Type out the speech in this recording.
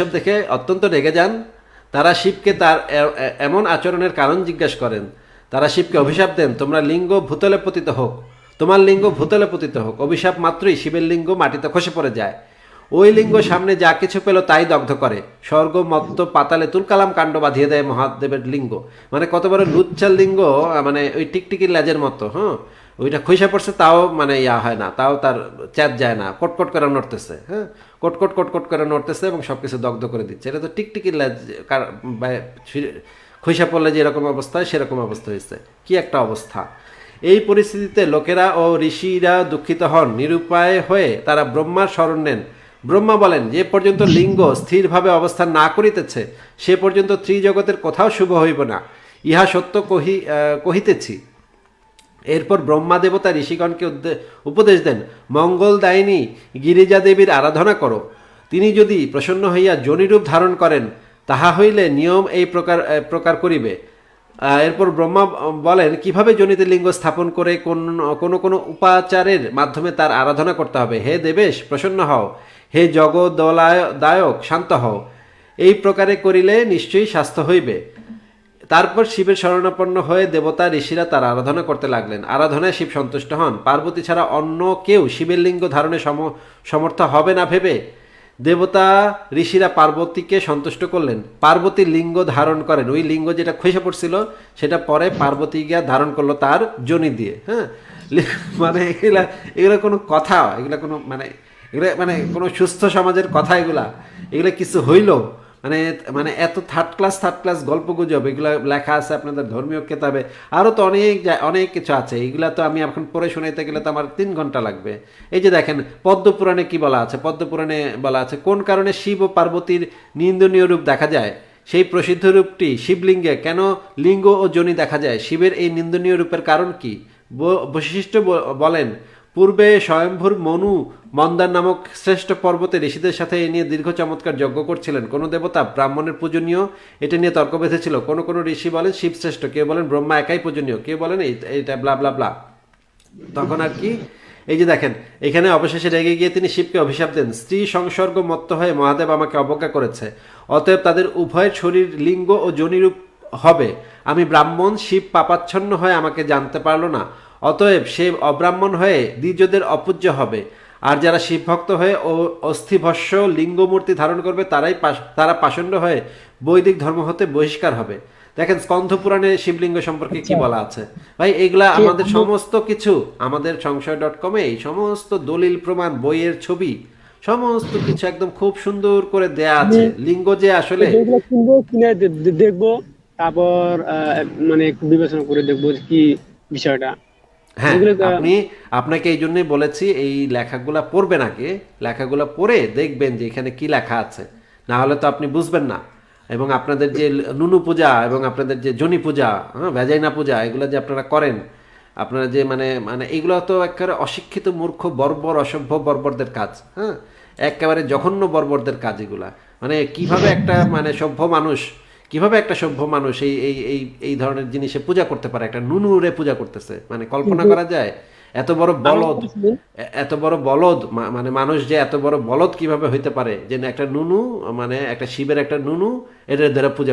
সব দেখে অত্যন্ত রেগে যান। তারা শিবকে তার এমন আচরণের কারণ জিজ্ঞাসা করেন। তারা শিবকে অভিশাপ দেন, তোমরা লিঙ্গ ভূতলে পতিত হোক। তোমার লিঙ্গ ভূতলে পতিত হোক। অভিশাপ মাত্রই শিবের লিঙ্গ মাটিতে খসে পড়ে যায়। ওই লিঙ্গ সামনে যা কিছু পেল তাই দগ্ধ করে। স্বর্গ, মত্ত, পাতালে তুলকালাম কাণ্ড বাঁধিয়ে দেয় মহাদেবের লিঙ্গ। মানে কত বড় লুচ্চার লিঙ্গ মানে ওই টিকটিকির লেজের মতো হ্যাঁ? ওইটা খইসা পড়ছে, তাও মানে ইয়া হয় না, তাও তার চ্যাত যায় না, কটকট করে নড়তেছে হ্যাঁ? কটকট কটকট করে নড়তেছে এবং সব কিছু দগ্ধ করে দিচ্ছে। এটা তো টিকটিকি ছি- খইসা পড়লে যেরকম অবস্থা হয়, সেরকম অবস্থা হয়েছে। কি একটা অবস্থা। এই পরিস্থিতিতে লোকেরা ও ঋষিরা দুঃখিত হন, নিরুপায় হয়ে তারা ব্রহ্মার স্মরণ নেন। ব্রহ্মা বলেন, যে পর্যন্ত লিঙ্গ স্থিরভাবে অবস্থান না করিতেছে, সে পর্যন্ত ত্রিজগতের কোথাও শুভ হইব না। ইহা সত্য কহি কহিতেছি। এরপর ব্রহ্মা দেবতা ঋষিগণকে উপদেশ দেন, মঙ্গল মঙ্গলদায়িনী গিরিজা দেবীর আরাধনা করো। তিনি যদি প্রসন্ন হইয়া জনিরূপ ধারণ করেন, তাহা হইলে নিয়ম এই প্রকার প্রকার করিবে। এরপর ব্রহ্মা বলেন, কীভাবে জনিতে লিঙ্গ স্থাপন করে কোন, কোনো কোনো উপাচারের মাধ্যমে তার আরাধনা করতে হবে? হে দেবেশ, প্রসন্ন হও। হে জগদলায় দায়ক শান্ত হও। এই প্রকারে করিলে নিশ্চয়ই স্বাস্থ্য হইবে। তারপর শিবের শরণাপন্ন হয়ে দেবতা ঋষিরা তার আরাধনা করতে লাগলেন। আরাধনায় শিব সন্তুষ্ট হন। পার্বতী ছাড়া অন্য কেউ শিবের লিঙ্গ ধারণে সম- সমর্থ হবে না ভেবে দেবতা ঋষিরা পার্বতীকে সন্তুষ্ট করলেন। পার্বতী লিঙ্গ ধারণ করেন। ওই লিঙ্গ যেটা খসে পড়ছিল, সেটা পরে পার্বতী গিয়া ধারণ করল তার জনি দিয়ে হ্যাঁ? মানে এগুলা, এগুলো কোনো কথা, এগুলা কোনো মানে এগুলো মানে কোনো সুস্থ সমাজের কথা এগুলা। এগুলা কিছু হইল। মানে মানে এত থার্ড ক্লাস থার্ড ক্লাস গল্প গুজব, এগুলো লেখা আছে আপনাদের ধর্মীয় কেতাবে। আরও তো অনেক অনেক কিছু আছে, এগুলা তো আমি এখন পড়ে শোনাইতে গেলে তো আমার তিন ঘণ্টা লাগবে। এই যে দেখেন পদ্মপুরাণে কি বলা আছে? পদ্মপুরাণে বলা আছে, কোন কারণে শিব ও পার্বতীর নিন্দনীয় রূপ দেখা যায়? সেই প্রসিদ্ধ রূপটি শিবলিঙ্গে, কেন লিঙ্গ ও যোনি দেখা যায়? শিবের এই নিন্দনীয় রূপের কারণ কি? বৈশিষ্ট্য বলেন পূর্বে স্বয়ম্ভুর মনু মন্দার নামক শ্রেষ্ঠ পর্বতে ঋষিদের সাথে এ নিয়ে দীর্ঘ চমৎকার যজ্ঞ করছিলেন। কোনো দেবতা ব্রাহ্মণের পূজনীয়, এটা নিয়ে তর্ক বেঁধেছিল। কোনো কোনো ঋষি বলেন শিব শ্রেষ্ঠ কেউ বলেন, ব্রহ্মা একাই পূজনীয়, কেউ বলেন এইটা ব্লা ব্লা ব্লা। তখন আর কি? এই যে দেখেন, এখানে অবশেষে রেগে গিয়ে তিনি শিবকে অভিশাপ দেন। স্ত্রী সংসর্গ মত্ত হয়ে মহাদেব আমাকে অবজ্ঞা করেছে। অতএব তাদের উভয়ের শরীর লিঙ্গ ও জনিরূপ হবে। আমি ব্রাহ্মণ, শিব পাপাচ্ছন্ন হয়ে আমাকে জানতে পারল না। অতএব সে অব্রাহ্মণ হয়ে দ্বিজদের অপূজ্য হবে। আর যারা শিবভক্ত হয়ে ও অস্থিভস্য লিঙ্গমূর্তি ধারণ করবে তারাই তারা পাষণ্ড হয়ে বৈদিক ধর্ম হতে বহিষ্কার হবে। দেখেন স্কন্ধ পুরাণে শিবলিঙ্গ সম্পর্কে কি বলা আছে? ভাই এগুলা আমাদের সমস্ত কিছু আমাদের সংশয় ডট কমে এই সমস্ত দলিল প্রমাণ বইয়ের ছবি সমস্ত কিছু একদম খুব সুন্দর করে দেয়া আছে। লিঙ্গ যে আসলে দেখব তারপর মানে বিবেচনা করে দেখব কি বিষয়টা। হ্যাঁ আপনি আপনাকে এই জন্যই বলেছি এই লেখাগুলা পড়বেন আগে লেখাগুলা পড়ে দেখবেন যে এখানে কি লেখা আছে। না হলে তো আপনি বুঝবেন না। এবং আপনাদের যে নুনু পূজা এবং আপনাদের যে জনি পূজা হ্যাঁ ভেজাইনা পূজা এগুলো যে আপনারা করেন আপনারা যে মানে মানে এগুলো তো একেবারে অশিক্ষিত মূর্খ বর্বর অসভ্য বর্বরদের কাজ হ্যাঁ? একেবারে জঘন্য বর্বরদের কাজ এগুলা। মানে কীভাবে একটা মানে সভ্য মানুষ কীভাবে একটা সভ্য মানুষ এই এই এই এই ধরনের জিনিসে পূজা করতে পারে? একটা নুনুরে পূজা করতেছে। মানে কল্পনা করা যায় এত বড় বলদ এত বড় বলদ মানে মানুষ যে এত বড় বলদ কীভাবে হইতে পারে? যে একটা নুনু মানে একটা শিবের একটা নুনু এদের দ্বারা পূজা